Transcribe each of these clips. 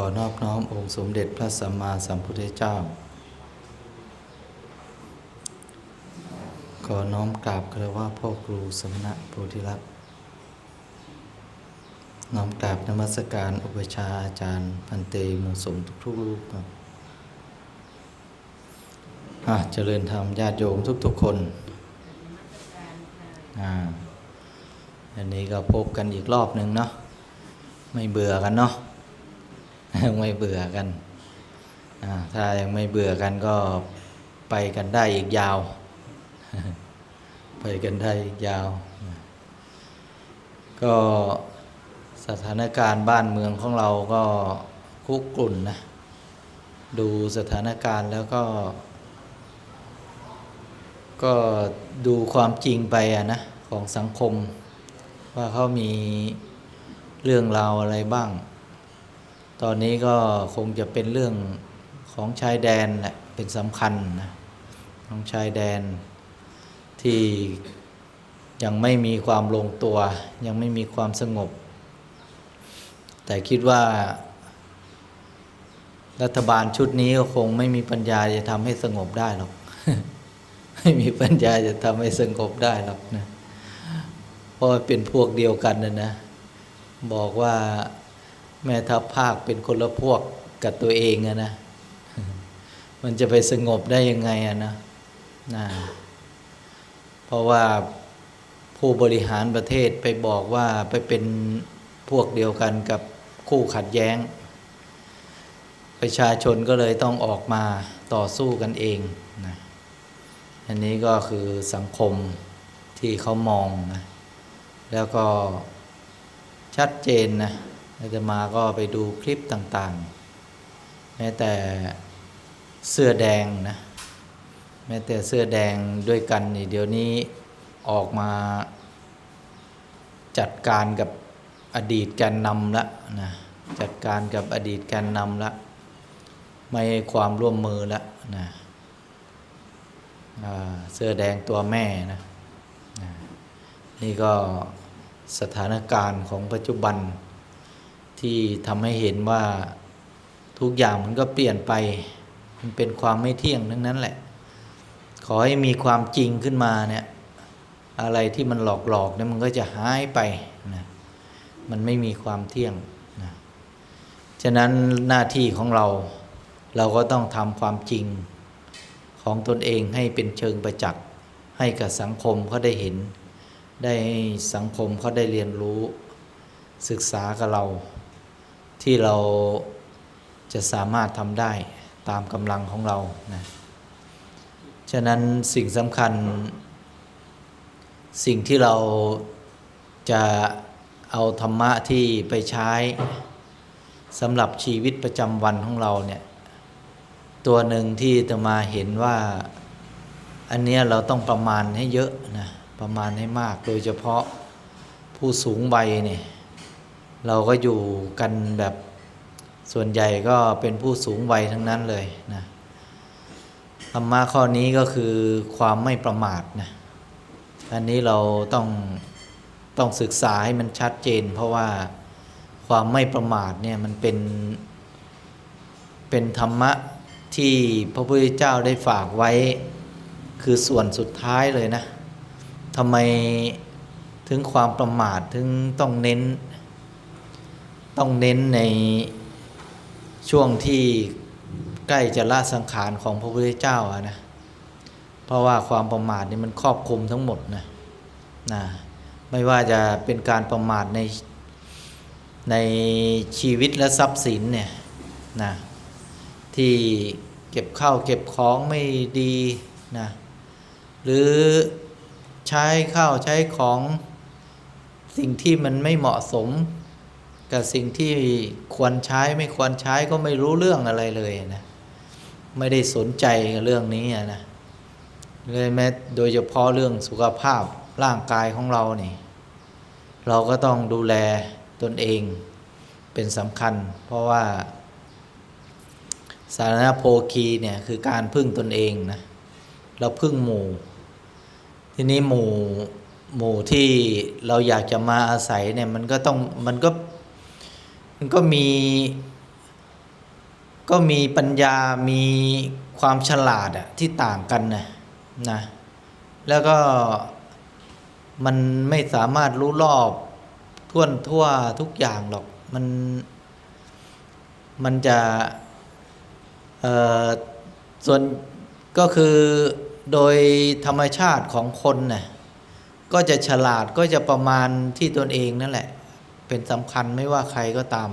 อนอบน้อมองค์สมเด็จพระสัมมาสัมพุทธเจ้า ขอน้อมกราบคารวะพ่อครูสมณะโพธิรัตน์น้อมกราบนมัสการอุปชาอาจารย์ พันเตมูสมทุกๆรูปครับอะเจริญธรรมญาติโยมทุกๆคนอ่าอันนี้ก็พบกันอีกรอบหนึ่งเนาะไม่เบื่อกันเนาะ ยังไม่เบื่อกันถ้ายังไม่เบื่อกันก็ไปกันได้อีกยาว ไปกันได้อีกยาว ก็สถานการณ์บ้านเมืองของเราก็คุกกลุ่นนะ ดูสถานการณ์แล้วก็ ก็ดูความจริงไปอะนะ ของสังคม ว่าเขามีเรื่องราวอะไรบ้าง ตอนนี้ก็คงจะเป็นเรื่องของชายแดนแหละเป็นสำคัญนะของชายแดนที่ยังไม่มีความลงตัว ยังไม่มีความสงบ แต่คิดว่า รัฐบาลชุดนี้ก็คงไม่มีปัญญาจะทำให้สงบได้หรอกไม่มีปัญญาจะทำให้สงบได้หรอกนะเพราะเป็นพวกเดียวกันนะนะ บอกว่า แม่ทัพภาคเป็นคนละพวกกับตัวเองอะนะ มันจะไปสงบได้ยังไงอะนะนะเพราะว่าผู้บริหารประเทศไปบอกว่าไปเป็นพวกเดียวกันกับคู่ขัดแย้ง ประชาชนก็เลยต้องออกมาต่อสู้กันเองนะอันนี้ก็คือสังคมที่เขามองนะแล้วก็ชัดเจนนะ อาตมาก็ไปดูคลิปต่างๆ แม้แต่เสื้อแดงนะ แม้แต่เสื้อแดงด้วยกันนี่เดี๋ยวนี้ออกมาจัดการกับอดีตแกนนำละนะจัดการกับอดีตแกนนำละ ไม่ความร่วมมือละนะเสื้อแดงตัวแม่นะ นี่ก็สถานการณ์ของปัจจุบัน ที่ทำให้เห็นว่าทุกอย่างมันก็เปลี่ยนไป มันเป็นความไม่เที่ยงทั้งนั้นแหละ ขอให้มีความจริงขึ้นมาเนี่ยอะไรที่มันหลอกหลอกเนี่ยมันก็จะหายไปนะมันไม่มีความเที่ยงนะฉะนั้นหน้าที่ของเราเราก็ต้องทำความจริงของตนเองให้เป็นเชิงประจักษ์ให้กับสังคมเขาได้เห็น ได้สังคมเขาได้เรียนรู้ศึกษากับเรา ที่เราจะสามารถทำได้ตามกำลังของเรานะฉะนั้นสิ่งสำคัญ สิ่งที่เราจะเอาธรรมะที่ไปใช้สำหรับชีวิตประจำวันของเราเนี่ย ตัวหนึ่งที่จะมาเห็นว่า อันเนี้ยเราต้องประมาณให้เยอะนะประมาณให้มากโดยเฉพาะผู้สูงวัยเนี่ย เราก็อยู่กันแบบส่วนใหญ่ก็เป็นผู้สูงวัยทั้งนั้นเลยนะธรรมะข้อนี้ก็คือความไม่ประมาทนะอันนี้เราต้องต้องศึกษาให้มันชัดเจน เพราะว่าความไม่ประมาทเนี่ยมันเป็น เป็นธรรมะที่พระพุทธเจ้าได้ฝากไว้ คือส่วนสุดท้ายเลยนะทำไมถึงความประมาทถึงต้องเน้น ต้องเน้นในช่วงที่ใกล้จะละสังขารของพระพุทธเจ้าอะนะ เพราะว่าความประมาทนี่มันครอบคลุมทั้งหมดนะนะไม่ว่าจะเป็นการประมาทในในชีวิตและทรัพย์สินเนี่ยนะที่เก็บข้าวเก็บของไม่ดีนะหรือใช้ข้าวใช้ของสิ่งที่มันไม่เหมาะสม กับสิ่งที่ควรใช้ไม่ควรใช้ก็ไม่รู้เรื่องอะไรเลยนะไม่ได้สนใจเรื่องนี้นะเลยแม้โดยเฉพาะเรื่องสุขภาพร่างกายของเรานี่ เราก็ต้องดูแลตนเองเป็นสำคัญ เพราะว่า สาธารณโภคีเนี่ยคือการพึ่งตนเองนะเราพึ่งหมู่ ทีนี้หมู่หมู่ที่เราอยากจะมาอาศัยเนี่ยมันก็ต้องมันก็ มันก็มี ก็มีปัญญามีความฉลาดอะที่ต่างกันนะนะแล้วก็มันไม่สามารถรู้รอบท่วนทั่วทุกอย่างหรอกมันมันจะเอ่อส่วนก็คือโดยธรรมชาติของคนน่ะก็จะฉลาดก็จะประมาณที่ตนเองนั่นแหละ เป็นสำคัญไม่ว่าใครก็ตาม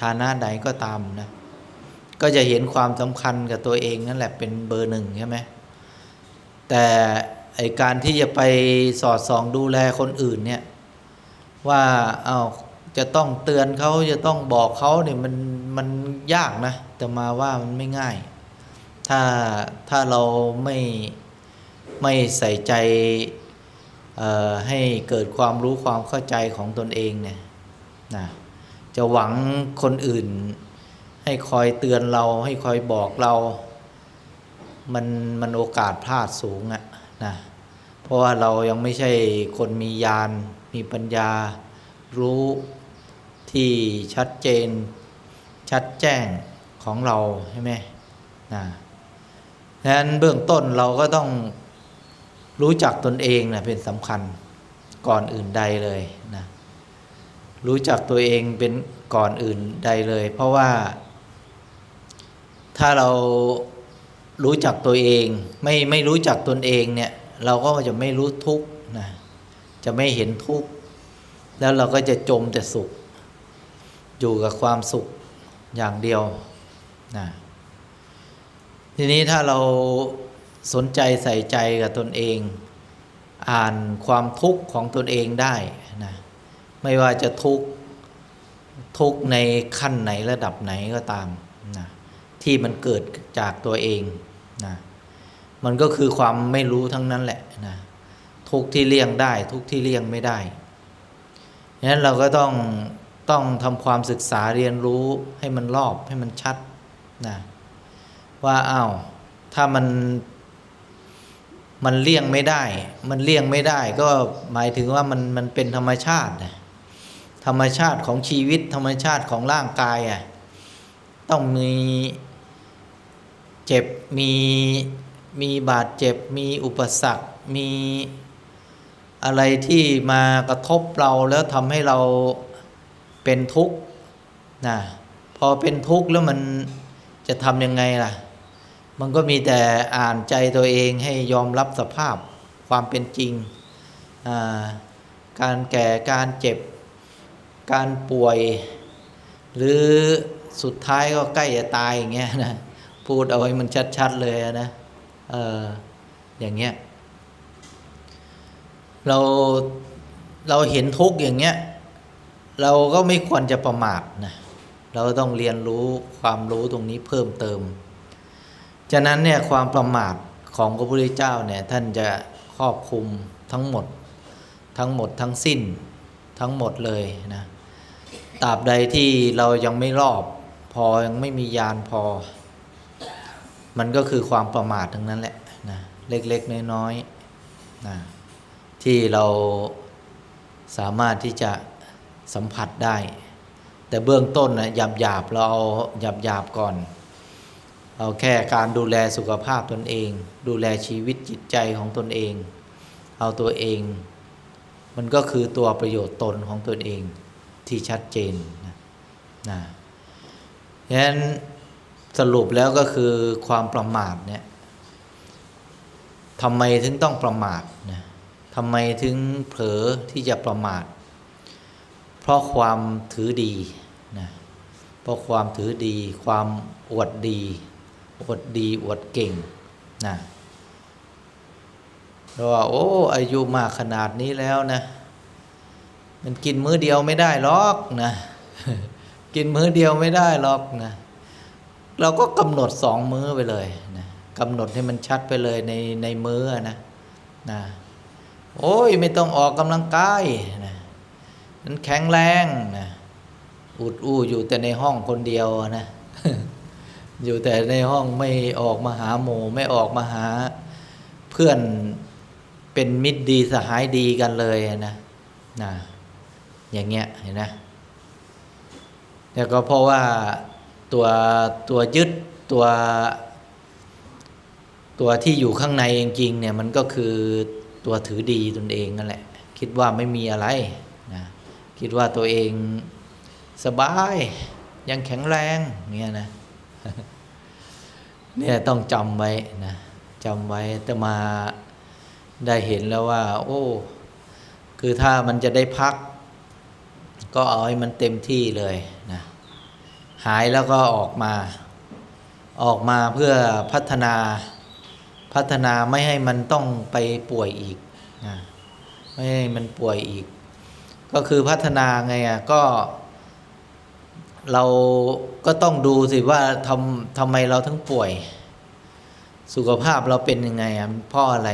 ฐานะใดก็ตามนะ ก็จะเห็นความสำคัญกับตัวเองนั่นแหละเป็นเบอร์หนึ่งใช่ไหมแต่ไอการที่จะไปสอดส่องดูแลคนอื่นเนี่ยว่าเอาจะต้องเตือนเขาจะต้องบอกเขาเนี่ยมันมันยากนะ แต่มาว่ามันไม่ง่าย ถ้าถ้าเราไม่ไม่ใส่ใจให้เกิดความรู้ความเข้าใจของตนเองเนี่ย นะจะหวังคนอื่น ให้คอยเตือนเราให้คอยบอกเรา มันมันโอกาสพลาดสูงอะนะเพราะว่าเรายังไม่ใช่คนมีญาณมีปัญญา รู้ที่ชัดเจน ชัดแจ้งของเราใช่ไหมนะดังนั้นเบื้องต้นเราก็ต้องรู้จักตนเองนะเป็นสำคัญก่อนอื่นใดเลยนะ รู้จักตัวเองเป็นก่อนอื่นใดเลย เพราะว่า ถ้าเรารู้จักตัวเอง ไม่ไม่รู้จักตนเองเนี่ย เราก็จะไม่รู้ทุกข์นะจะไม่เห็นทุกข์แล้วเราก็จะจมแต่สุข อยู่กับความสุขอย่างเดียวนะทีนี้ถ้าเราสนใจใส่ใจกับตนเอง อ่านความทุกข์ของตนเองได้ ไม่ว่าจะทุกทุกในขั้นไหนระดับไหนก็ตามนะที่มันเกิดจากตัวเองนะมันก็คือความไม่รู้ทั้งนั้นแหละนะทุกที่เลี่ยงได้ ทุกที่เลี่ยงไม่ได้ฉะนั้นเราก็ต้องต้องทำความศึกษาเรียนรู้ให้มันรอบให้มันชัดนะว่าอ้าวถ้ามันมันเลี่ยงไม่ได้ มันเลี่ยงไม่ได้ ก็หมายถึงว่ามันมันเป็นธรรมชาตินะ ธรรมชาติของชีวิต ธรรมชาติของร่างกายอะต้องมีเจ็บมีมีบาดเจ็บมีอุปสรรค มีอะไรที่มากระทบเราแล้วทำให้เราเป็นทุกข์นะพอเป็นทุกข์แล้วมันจะทำยังไงล่ะ มันก็มีแต่อ่านใจตัวเองให้ยอมรับสภาพความเป็นจริง การแก่การเจ็บ การป่วย หรือสุดท้ายก็ใกล้จะตายอย่างเงี้ยนะพูดเอาไว้มันชัด ๆ เลยนะเอออย่างเงี้ยเราเราเห็นทุกข์อย่างเงี้ยเราก็ไม่ควรจะประมาทนะเราต้องเรียนรู้ความรู้ตรงนี้เพิ่มเติม ฉะนั้นเนี่ยความประมาทของพระพุทธเจ้าเนี่ยท่านจะครอบคลุมทั้งหมด ทั้งหมดทั้งสิ้นทั้งหมดเลยนะ ตราบใดที่เรายังไม่รอบ พอยังไม่มียานพอ มันก็คือความประมาททั้งนั้นแหละนะเล็กๆน้อยๆนะที่เราสามารถที่จะสัมผัสได้ แต่เบื้องต้นนะหยาบๆเราเอาหยาบๆก่อน เอาแค่การดูแลสุขภาพตนเอง ดูแลชีวิตจิตใจของตนเอง เอาตัวเอง มันก็คือตัวประโยชน์ตนของตนเอง ที่ชัดเจนนะนะฉะนั้นสรุปแล้วก็คือความประมาทเนี่ยทำไมถึงต้องประมาทนะทำไมถึงเผลอที่จะประมาท เพราะความถือดีนะเพราะความถือดี ความอวดดีอวดดีอวดเก่งนะเพราะว่าโอ้อายุมากขนาดนี้แล้วนะ มันกินมื้อเดียวไม่ได้หรอกนะ กินมื้อเดียวไม่ได้หรอกนะ เราก็กำหนดสองมื้อไปเลยนะกำหนดให้มันชัดไปเลยในในมื้อนะนะโอ้ยไม่ต้องออกกำลังกายนะมันแข็งแรงนะอุดอู้อยู่แต่ในห้องคนเดียวนะอยู่แต่ในห้องไม่ออกมาหาหมู่ไม่ออกมาหา เพื่อนเป็นมิตรดีสหายดีกันเลยนะนะ อย่างเงี้ยเห็นนะแต่ก็เพราะว่าตัวตัวยึดตัวตัวที่อยู่ข้างในจริงๆเนี่ยมันก็คือตัวถือดีตนเองนั่นแหละ คิดว่าไม่มีอะไรนะคิดว่าตัวเองสบายยังแข็งแรงเนี่ยนะเนี่ยต้องจำไว้นะจำไว้แต่มาได้เห็นแล้วว่า โอ้ คือถ้ามันจะได้พัก ก็เอาให้มันเต็มที่เลยนะหายแล้วก็ออกมา ออกมาเพื่อพัฒนาพัฒนาไม่ให้มันต้องไปป่วยอีกนะไม่ให้มันป่วยอีก ก็คือพัฒนาไงอะก็เราก็ต้องดูสิว่าทำทำไมเราถึงป่วย สุขภาพเราเป็นยังไงอะเพราะอะไร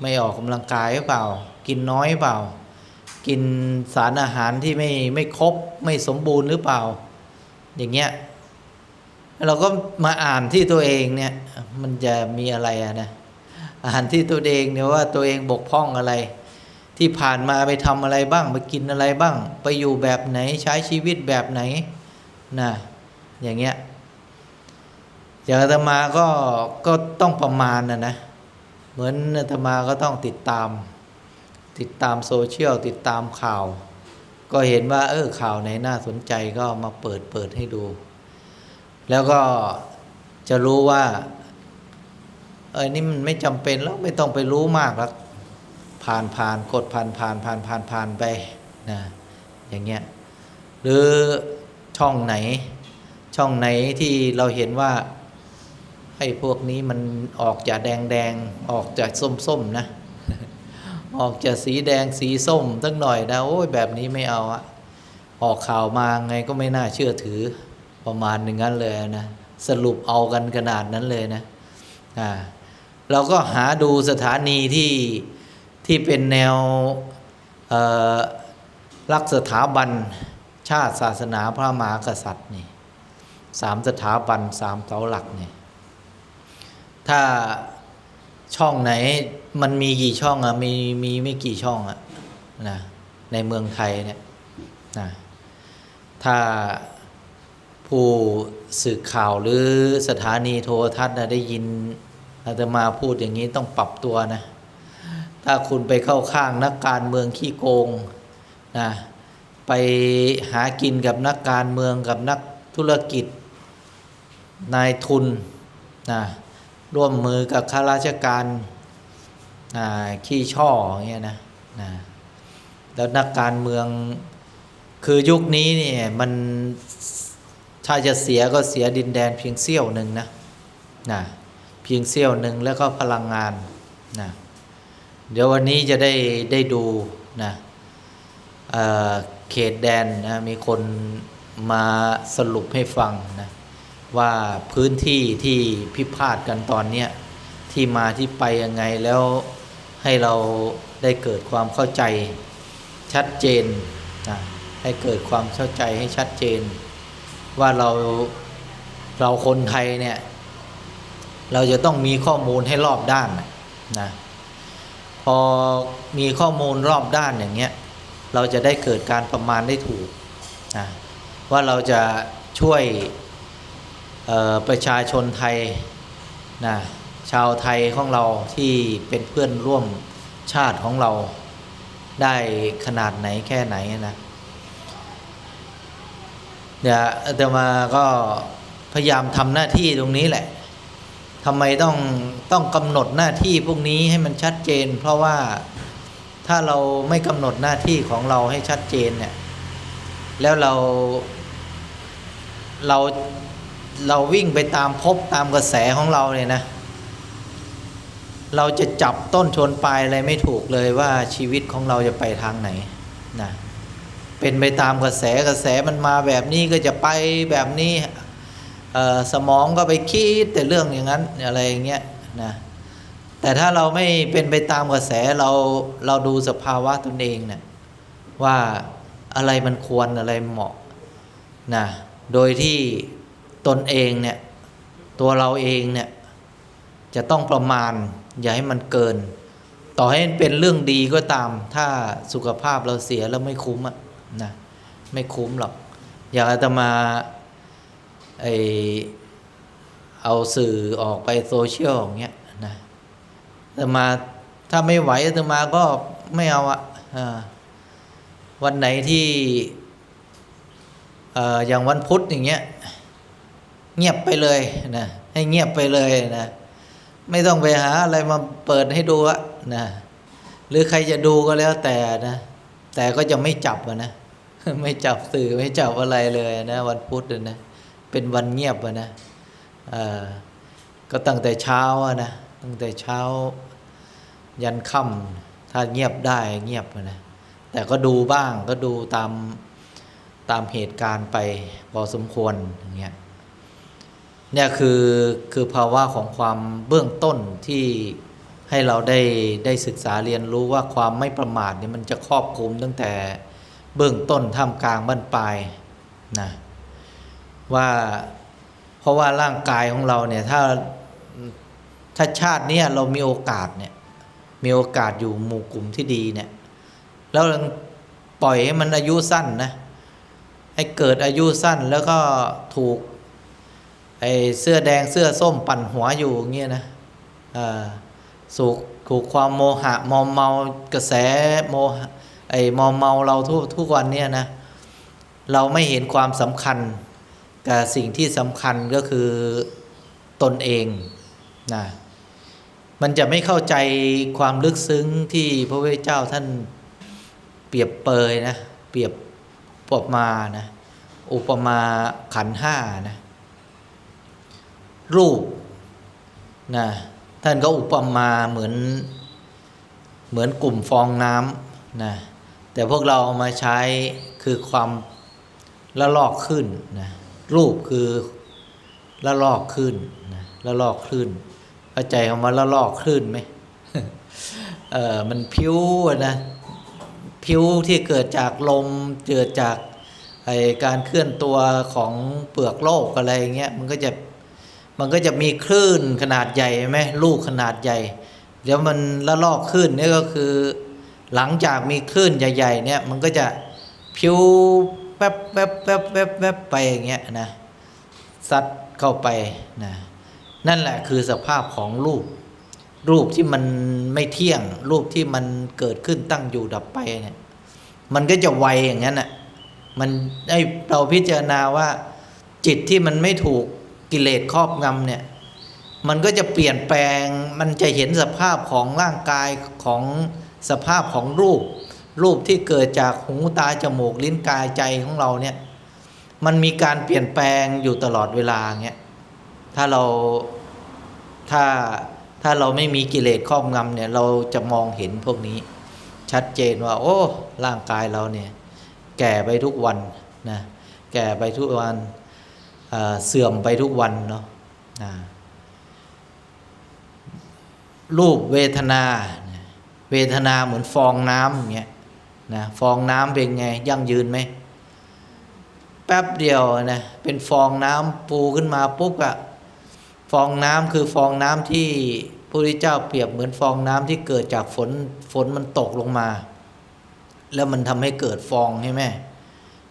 ไม่ออกกำลังกายหรือเปล่า กินน้อยเปล่า กินสารอาหารที่ไม่ไม่ครบไม่สมบูรณ์หรือเปล่า อย่างเงี้ยเราก็มาอ่านที่ตัวเองเนี่ย มันจะมีอะไรอะนะอ่านที่ตัวเองเนี่ยว่าตัวเองบกพร่องอะไร ที่ผ่านมาไปทำอะไรบ้าง ไปกินอะไรบ้าง ไปอยู่แบบไหนใช้ชีวิตแบบไหนนะอย่างเงี้ยอย่างอาตมาก็ก็ต้องประมาณนะนะ เหมือนอาตมาก็ต้องติดตาม ติดตามโซเชียลติดตามข่าว ก็เห็นว่า เออข่าวไหนน่าสนใจก็มาเปิดเปิดให้ดู แล้วก็จะรู้ว่า เออนี่มันไม่จำเป็นแล้วไม่ต้องไปรู้มากแล้วผ่านผ่านกดผ่านผ่านผ่านผ่านผ่านไปนะอย่างเงี้ยหรือช่องไหน ช่องไหนที่เราเห็นว่าไอ้พวกนี้มันออกจากแดงแดงออกจากส้มส้มๆนะ ออกจากสีแดงสีส้มตั้งหน่อยนะโอ้ยแบบนี้ไม่เอาอะออกข่าวมาไงก็ไม่น่าเชื่อถือประมาณหนึ่งนั้นเลยนะสรุปเอากันขนาดนั้นเลยนะอ่าเราก็หาดูสถานีที่ที่เป็นแนวเอ่อรักสถาบันชาติศาสนาพระมหากษัตริย์นี่สามสถาบันสามเสาหลักนี่ถ้าช่องไหน มันมีกี่ช่องอะมีมีไม่กี่ช่องอะนะในเมืองไทยเนี่ยนะถ้าผู้สื่อข่าวหรือสถานีโทรทัศน์นะได้ยินอาตมาพูดอย่างนี้ต้องปรับตัวนะ ถ้าคุณไปเข้าข้างนักการเมืองขี้โกงนะไปหากินกับนักการเมืองกับนักธุรกิจนายทุนนะร่วมมือกับข้าราชการ ขี้ช่ออย่างเงี้ยนะนะแล้วนักการเมืองคือยุคนี้เนี่ยมันถ้าจะเสียก็เสียดินแดนเพียงเสี้ยวหนึ่งนะนะเพียงเสี้ยวหนึ่งแล้วก็พลังงานนะเดี๋ยววันนี้จะได้ได้ดูนะเเขตแดนนะมีคนมาสรุปให้ฟังนะว่าพื้นที่ที่พิพาทกันตอนเนี้ยที่มาที่ไปยังไงแล้ว ให้เราได้เกิดความเข้าใจชัดเจนนะให้เกิดความเข้าใจให้ชัดเจน ว่าเราเราคนไทยเนี่ย เราจะต้องมีข้อมูลให้รอบด้านนะพอมีข้อมูลรอบด้านอย่างเงี้ยเราจะได้เกิดการประมาณได้ถูกนะว่าเราจะช่วยประชาชนไทยนะ ชาวไทยของเราที่เป็นเพื่อนร่วมชาติของเราได้ขนาดไหนแค่ไหนนะเดี๋ยวอาตมาก็พยายามทำหน้าที่ตรงนี้แหละทำไมต้องต้องกำหนดหน้าที่พวกนี้ให้มันชัดเจน เพราะว่าถ้าเราไม่กำหนดหน้าที่ของเราให้ชัดเจนเนี่ยแล้วเราเราเราวิ่งไปตามพบตามกระแสของเราเนี่ยนะ เราจะจับต้นชนปลายอะไรไม่ถูกเลยว่าชีวิตของเราจะไปทางไหนนะเป็นไปตามกระแสกระแสมันมาแบบนี้ก็จะไปแบบนี้สมองก็ไปคิดแต่เรื่องอย่างนั้นอะไรอย่างเงี้ยนะแต่ถ้าเราไม่เป็นไปตามกระแสเราเราดูสภาวะตนเองเนี่ยว่าอะไรมันควรอะไรเหมาะนะโดยที่ตนเองเนี่ยตัวเราเองเนี่ยจะต้องประมาณ อย่าให้มันเกิน ต่อให้มันเป็นเรื่องดีก็ตาม ถ้าสุขภาพเราเสียแล้วไม่คุ้มอะนะไม่คุ้มหรอก อย่างอาตมาไอเอาสื่อออกไปโซเชียลอย่างเงี้ยนะแต่มาถ้าไม่ไหวอาตมาก็ไม่เอาอะอ่าวันไหนที่อ่ออย่างวันพุธอย่างเงี้ยเงียบไปเลยนะให้เงียบไปเลยนะ ไม่ต้องไปหาอะไรมาเปิดให้ดูอะนะหรือใครจะดูก็แล้วแต่นะ แต่ก็จะไม่จับนะไม่จับสื่อไม่จับอะไรเลยนะวันพุธนะเป็นวันเงียบนะก็ตั้งแต่เช้าอะนะตั้งแต่เช้ายันค่ำถ้าเงียบได้เงียบนะแต่ก็ดูบ้างก็ดูตามตามเหตุการณ์ไปพอสมควรอย่างเงี้ย เนี่ยคือคือภาวะของความเบื้องต้นที่ให้เราได้ได้ศึกษาเรียนรู้ว่าความไม่ประมาทเนี่ยมันจะครอบคลุมตั้งแต่เบื้องต้นท่ามกลางบั้นปลายนะว่าเพราะว่าร่างกายของเราเนี่ยถ้าถ้าชาตินี้เรามีโอกาสเนี่ยมีโอกาสอยู่หมู่กลุ่มที่ดีเนี่ยแล้วปล่อยให้มันอายุสั้นนะให้เกิดอายุสั้นแล้วก็ถูก ไอ้เสื้อแดงเสื้อส้มปั่นหัวอยู่อย่างเงี้ยนะสุขถูกความโมหะมอมเมากระแสโมหะไอ้มอมเมาเราทุกทุกวันเนี่ยนะเราไม่เห็นความสำคัญกับสิ่งที่สำคัญก็คือตนเองนะมันจะไม่เข้าใจความลึกซึ้งที่พระพุทธเจ้าท่านเปรียบเปยนะเปรียบปรบมานะอุปมาขันห้านะ รูปนะท่านก็อุปมาเหมือนเหมือนกลุ่มฟองน้ำนะแต่พวกเราเอามาใช้คือความละลอกขึ้นนะรูปคือละลอกขึ้นนะละลอกขึ้นเข้าใจคำว่าละลอกขึ้นไหมเออมันพิ้วนะพิ้วที่เกิดจากลมเกิดจากไอการเคลื่อนตัวของเปลือกโลกอะไรเงี้ยมันก็จะ มันก็จะมีคลื่นขนาดใหญ่ไหมลูกขนาดใหญ่ เดี๋ยวมันละลอกคลื่นนี่ก็คือ หลังจากมีคลื่นใหญ่ ๆ เนี่ยมันก็จะพิวแป๊บแป๊บแป๊บแป๊บแป๊บไปอย่างเงี้ยนะซัดเข้าไปนะนั่นแหละคือสภาพของรูป รูปที่มันไม่เที่ยง รูปที่มันเกิดขึ้นตั้งอยู่ดับไปเนี่ยมันก็จะไวอย่างนั้นอะมันให้เราพิจารณาว่าจิตที่มันไม่ถูก กิเลสครอบงำเนี่ยมันก็จะเปลี่ยนแปลงมันจะเห็นสภาพของร่างกายของสภาพของรูป รูปที่เกิดจากหูตาจมูกลิ้นกายใจของเราเนี่ยมันมีการเปลี่ยนแปลงอยู่ตลอดเวลาเงี้ยถ้าเราถ้าถ้าเราไม่มีกิเลสครอบงำเนี่ยเราจะมองเห็นพวกนี้ ชัดเจนว่า โอ้ร่างกายเราเนี่ยแก่ไปทุกวันนะแก่ไปทุกวัน เสื่อมไปทุกวันเนาะนะรูปเวทนา เวทนาเหมือนฟองน้ำอย่างเงี้ยนะฟองน้ำเป็นไงยั่งยืนไหมแป๊บเดียวนะเป็นฟองน้ำปูขึ้นมาปุ๊บอะฟองน้ำคือฟองน้ำที่พระพุทธเจ้าเปรียบเหมือนฟองน้ำที่เกิดจากฝนฝนมันตกลงมา แล้วมันทำให้เกิดฟองใช่ไหม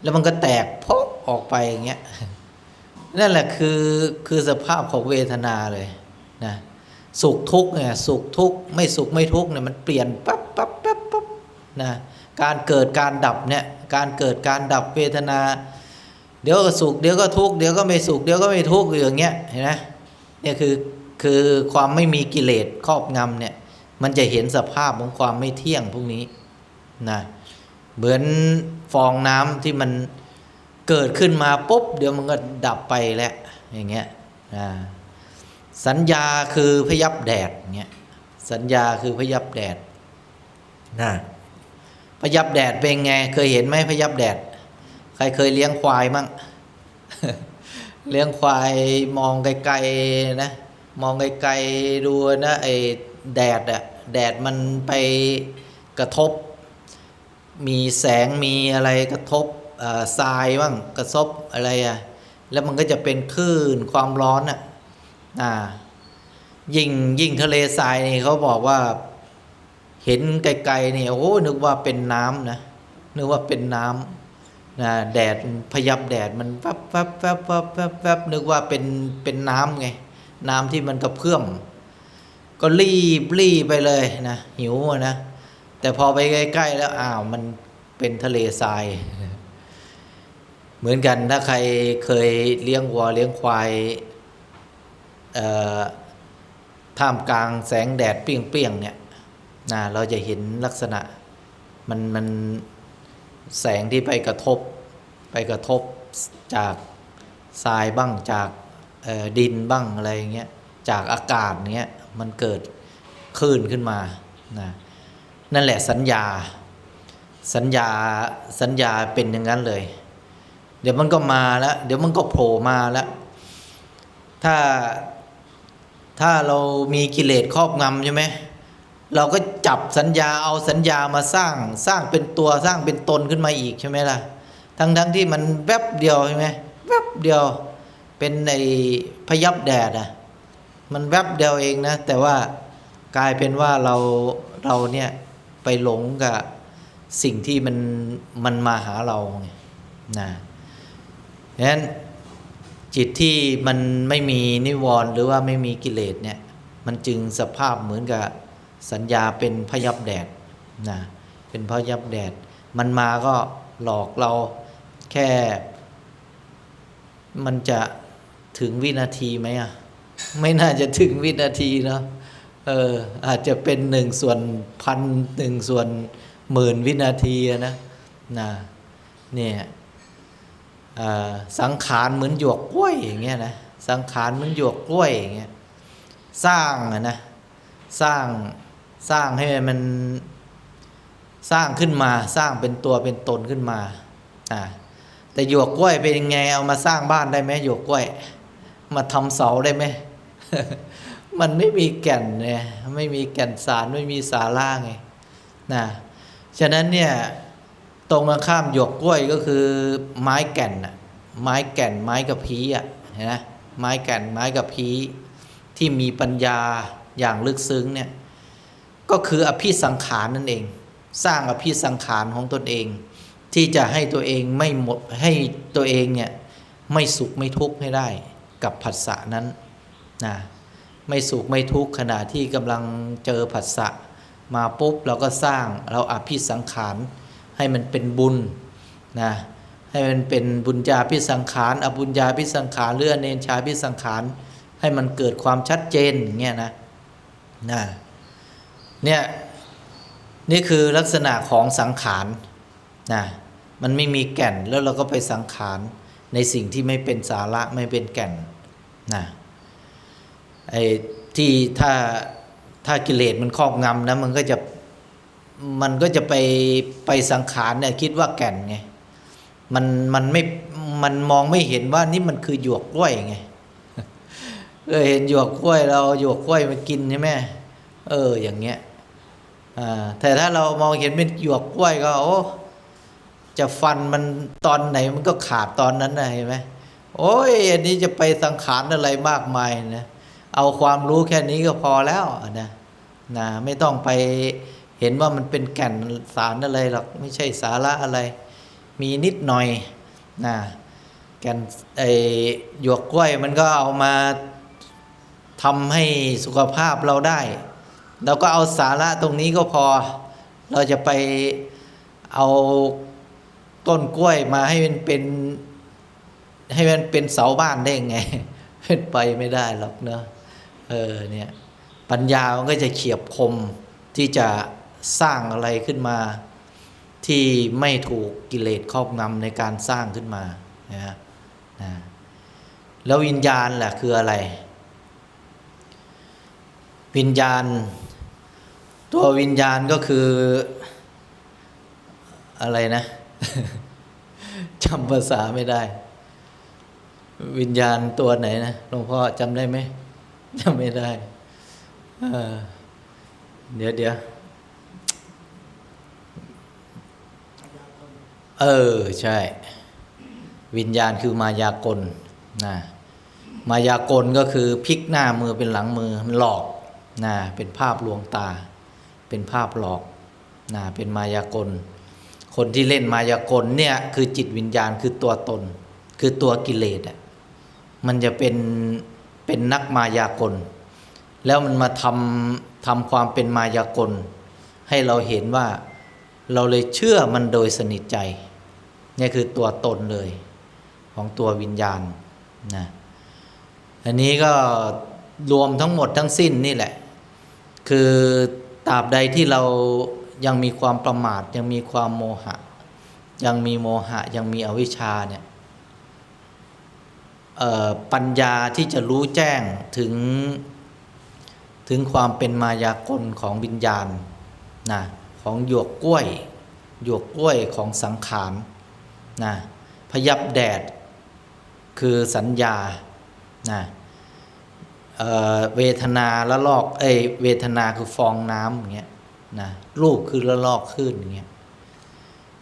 แล้วมันก็แตกพกออกไปอย่างเงี้ย นั่นแหละคือคือสภาพของเวทนาเลยนะสุขทุกข์เนี่ยสุขทุกข์ไม่สุขไม่ทุกข์เนี่ยมันเปลี่ยนปั๊บปั๊บปั๊บปั๊บนะการเกิดการดับเนี่ยการเกิดการดับเวทนา เดี๋ยวก็สุขเดี๋ยวก็ทุกข์เดี๋ยวก็ไม่สุขเดี๋ยวก็ไม่ทุกข์อย่างเงี้ยเห็นไหมเนี่ยคือคือความไม่มีกิเลสครอบงำเนี่ยมันจะเห็นสภาพของความไม่เที่ยงพวกนี้นะเหมือนฟองน้ำที่มัน เกิดขึ้นมาปุ๊บเดี๋ยวมันก็ดับไปแล้วอย่างเงี้ยสัญญาคือพยับแดดเงี้ยสัญญาคือพยับแดดนะพยับแดดเป็นไง เคยเห็นไหมพยับแดด ใครเคยเลี้ยงควายมั่งเลี้ยงควายมองไกลๆนะมองไกลๆดูนะไอแดดอะแดดมันไปกระทบ มีแสงมีอะไรกระทบ ทรายบ้างกระทบอะไรอะแล้วมันก็จะเป็นคลื่นความร้อนอะอ่ายิ่งยิ่งทะเลทรายนี่เขาบอกว่าเห็นไกลๆนี่โอ้นึกว่าเป็นน้ำนะนึกว่าเป็นน้ำนะแดดพยับแดดมันแวับวับวับวับวับวับนึกว่าเป็นเป็นน้ำไงน้ำที่มันกระเพื่อมก็รีบรีบไปเลยนะหิวนะแต่พอไปใกล้ๆแล้วอ้าวมันเป็นทะเลทราย เหมือนกันถ้าใครเคยเลี้ยงวัวเลี้ยงควายท่ามกลางแสงแดดเปรี้ยงๆเนี่ยนะเราจะเห็นลักษณะมันมันแสงที่ไปกระทบไปกระทบจากทรายบ้างจากดินบ้างอะไรเงี้ยจากอากาศเงี้ยมันเกิดคลื่นขึ้นมานะนั่นแหละสัญญาสัญญาสัญญาเป็นอย่างนั้นเลย เดี๋ยวมันก็มาแล้ว เดี๋ยวมันก็โผล่มาแล้ว ถ้าถ้าเรามีกิเลสครอบงำใช่ไหมเราก็จับสัญญาเอาสัญญามาสร้างสร้างเป็นตัวสร้างเป็นตนขึ้นมาอีกใช่ไหมล่ะ ทั้งทั้งที่มันแวบเดียวใช่ไหมแวบเดียวเป็นในพยับแดดอะมันแวบเดียวเองนะ แต่ว่ากลายเป็นว่าเราเราเนี่ยไปหลงกับสิ่งที่มันมันมาหาเราไงนะ ฉะนั้นจิตที่มันไม่มีนิวรณ์หรือว่าไม่มีกิเลสเนี่ยมันจึงสภาพเหมือนกับสัญญาเป็นพยับแดดนะเป็นพยับแดด มันมาก็หลอกเราแค่ มันจะถึงวินาทีไหมอะไม่น่าจะถึงวินาทีเนาะเอออาจจะเป็นหนึ่งส่วนพันหนึ่งส่วนหมื่นวินาทีอะนะนะเนี่ย สังขารเหมือนหยวกกล้วยอย่างเงี้ยนะสังขารเหมือนหยวกกล้วยอย่างเงี้ยสร้างอะนะสร้างสร้างให้มันสร้างขึ้นมาสร้างเป็นตัวเป็นตนขึ้นมาอ่าแต่หยวกกล้วยเป็นยังไงเอามาสร้างบ้านได้ไหมหยวกกล้วย มาทำเสาได้ไหมมันไม่มีแก่นเนี่ยไม่มีแก่นสารไม่มีสาระไงนะฉะนั้นเนี่ย ตรงข้ามหยวกกล้วยก็คือไม้แก่นน่ะไม้แก่นไม้กระพี้อะเห็นไหมไม้แก่นไม้กระพี้ที่มีปัญญาอย่างลึกซึ้งเนี่ยก็คืออภิสังขารนั่นเอง สร้างอภิสังขารของตนเอง ที่จะให้ตัวเองไม่หมดให้ตัวเองเนี่ยไม่สุขไม่ทุกข์ให้ได้กับผัสสะนั้นนะไม่สุขไม่ทุกข์ขณะที่กำลังเจอผัสสะมาปุ๊บเราก็สร้างเราอภิสังขาร ให้มันเป็นบุญนะให้มันเป็นบุญญาพิสังขารอบุญญาพิสังขารเลื่อนเนนชาพิสังขารให้มันเกิดความชัดเจนอย่างเงี้ยนะนะเนี่ยนี่คือลักษณะของสังขารนะมันไม่มีแก่นแล้วเราก็ไปสังขารในสิ่งที่ไม่เป็นสาระไม่เป็นแก่นนะไอ้ที่ถ้าถ้ากิเลสมันครอบงำนะมันก็จะ มันก็จะไปไปสังขารเนี่ยคิดว่าแก่นไงมันมันไม่มันมองไม่เห็นว่านี่มันคือหยวกกล้วยไงเออเห็นหยวกกล้วย เราหยวกกล้วยมากินใช่ไหมเออ อย่างเงี้ยอ่าแต่ถ้าเรามองเห็นเป็นหยวกกล้วยก็โอ้จะฟันมันตอนไหนมันก็ขาดตอนนั้นนะเห็นไหมโอ้ยอันนี้จะไปสังขารอะไรมากมายนะเอาความรู้แค่นี้ก็พอแล้วนะนะไม่ต้องไป เห็นว่ามันเป็นแก่นสารอะไรหรอกไม่ใช่สาระอะไร มีนิดหน่อยนะแก่นไอหยวกกล้วยมันก็เอามาทำให้สุขภาพเราได้ เราก็เอาสาระตรงนี้ก็พอ เราจะไปเอาต้นกล้วยมาให้มันเป็น ให้มันเป็นเสาบ้านได้ไงเป็นไปไม่ได้หรอกเนอะเออเนี่ยปัญญามันก็จะเฉียบคมที่จะ สร้างอะไรขึ้นมา ที่ไม่ถูกกิเลสครอบงำในการสร้างขึ้นมานะฮะนะแล้ววิญญาณล่ะคืออะไร วิญญาณ ตัววิญญาณก็คืออะไรนะจำภาษาไม่ได้ วิญญาณตัวไหนนะหลวงพ่อจำได้ไหมจำไม่ได้เดี๋ยวเดี๋ยว เออ ใช่ วิญญาณคือมายากลนะมายากลก็คือพลิกหน้ามือเป็นหลังมือมันหลอกนะเป็นภาพลวงตา เป็นภาพหลอกนะเป็นมายากล คนที่เล่นมายากลเนี่ยคือจิตวิญญาณคือตัวตน คือตัวกิเลสอะมันจะเป็นเป็นนักมายากล แล้วมันมาทำทำความเป็นมายากล ให้เราเห็นว่า เราเลยเชื่อมันโดยสนิทใจนี่คือตัวตนเลยของตัววิญญาณนะอันนี้ก็รวมทั้งหมดทั้งสิ้นนี่แหละ คือตราบใดที่เรายังมีความประมาทยังมีความโมหะ ยังมีโมหะยังมีอวิชชาเนี่ยปัญญาที่จะรู้แจ้งถึงถึงความเป็นมายากลของวิญญาณนะ ของหยวกกล้วย หยวกกล้วยของสังขารนะพยับแดดคือสัญญานะเเวทนาละลอกเอยเวทนาคือฟองน้ำอย่างเงี้ยนะรูปคือละลอกขึ้นอย่างเงี้ย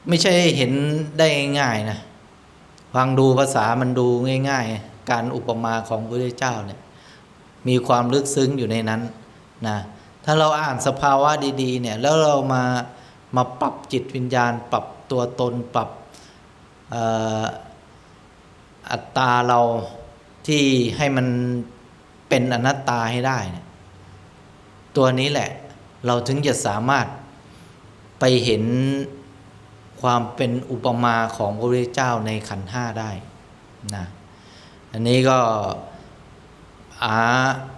ไม่ใช่เห็นได้ง่ายๆนะฟังดูภาษามันดูง่าย ๆ การอุปมาของพระพุทธเจ้าเนี่ยมีความลึกซึ้งอยู่ในนั้นนะ ถ้าเราอ่านสภาวะดีๆเนี่ยแล้วเรามามาปรับจิตวิญญาณ ปรับตัวตนปรับอัตตาเราที่ให้มันเป็นอนัตตาให้ได้เนี่ยตัวนี้แหละเราถึงจะสามารถไปเห็นความเป็นอุปมาของพระพุทธเจ้าในขันห้าได้นะอันนี้ก็หา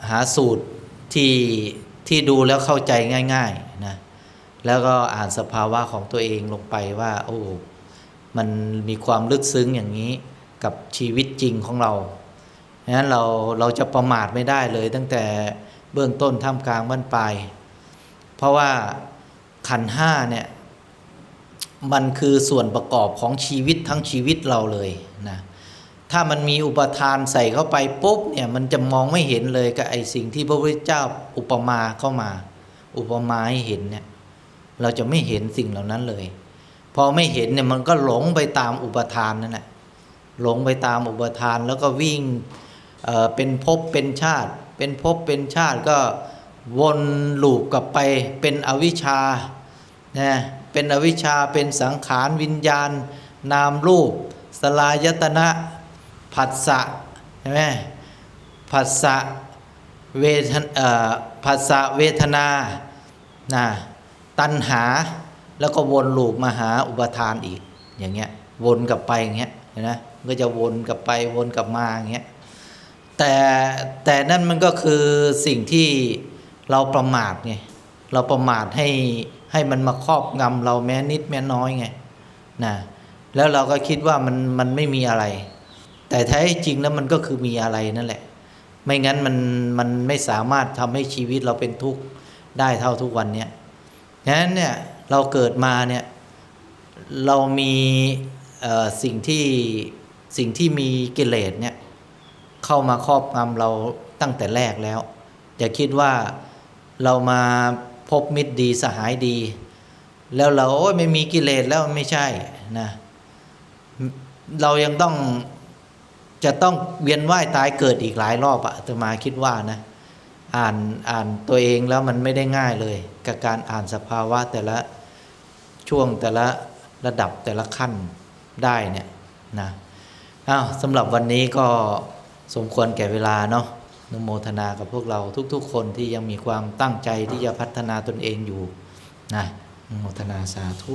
หาสูตรที่ ที่ดูแล้วเข้าใจง่ายๆนะแล้วก็อ่านสภาวะของตัวเองลงไปว่า โอ้มันมีความลึกซึ้งอย่างนี้กับชีวิตจริงของเราดังนั้นเราเราจะประมาทไม่ได้เลย ตั้งแต่เบื้องต้นท่ามกลางบ้านปลายเพราะว่าขันห้าเนี่ยมันคือส่วนประกอบของชีวิตทั้งชีวิตเราเลย ถ้ามันมีอุปทานใส่เข้าไปปุ๊บเนี่ยมันจะมองไม่เห็นเลยกับไอสิ่งที่พระพุทธเจ้าอุปมาเข้ามา อุปมาให้เห็นเนี่ยเราจะไม่เห็นสิ่งเหล่านั้นเลย พอไม่เห็นเนี่ยมันก็หลงไปตามอุปทานนั่นแหละหลงไปตามอุปทานแล้วก็วิ่งเอ่อเป็นภพเป็นชาติ เป็นภพเป็นชาติก็วนลูปกลับไปเป็นอวิชชานะเป็นอวิชชาเป็นสังขารวิญญาณ นามรูป สลายตนะ ผัสสะใช่ไหมผัสสะเวทเอ่อผัสสะเวทนานะตัณหาแล้วก็วนลูปมาหาอุปทานอีกอย่างเงี้ยวนกลับไปอย่างเงี้ยนไหมก็จะวนกลับไปวนกลับมาอย่างเงี้ยแต่แต่นั่นมันก็คือสิ่งที่เราประมาทไงเราประมาทให้ให้มันมาครอบงำเราแม้นิดแม้น้อยไงนะแล้วเราก็คิดว่ามันมันไม่มีอะไร แต่แท้จริงแล้วมันก็คือมีอะไรนั่นแหละ ไม่งั้นมันมันไม่สามารถทำให้ชีวิตเราเป็นทุกข์ได้เท่าทุกวันเนี้ยฉะนั้นเนี่ยเราเกิดมาเนี่ยเรามีสิ่งที่สิ่งที่มีกิเลสเนี่ยเข้ามาครอบงำเราตั้งแต่แรกแล้ว อย่าคิดว่าเรามาพบมิตรดีสหายดี แล้วเราโอ้ยไม่มีกิเลสแล้วไม่ใช่นะเรายังต้อง จะต้องเวียนว่ายตายเกิดอีกหลายรอบอะอาตมาคิดว่านะอ่านอ่านตัวเองแล้วมันไม่ได้ง่ายเลย กับการอ่านสภาวะแต่ละช่วงแต่ละระดับแต่ละขั้นได้เนี่ยนะอ้าวสำหรับวันนี้ก็สมควรแก่เวลาเนาะนุโมทนากับพวกเราทุกๆ คนที่ยังมีความตั้งใจที่จะพัฒนาตนเองอยู่นะนุโมทนาสาธุ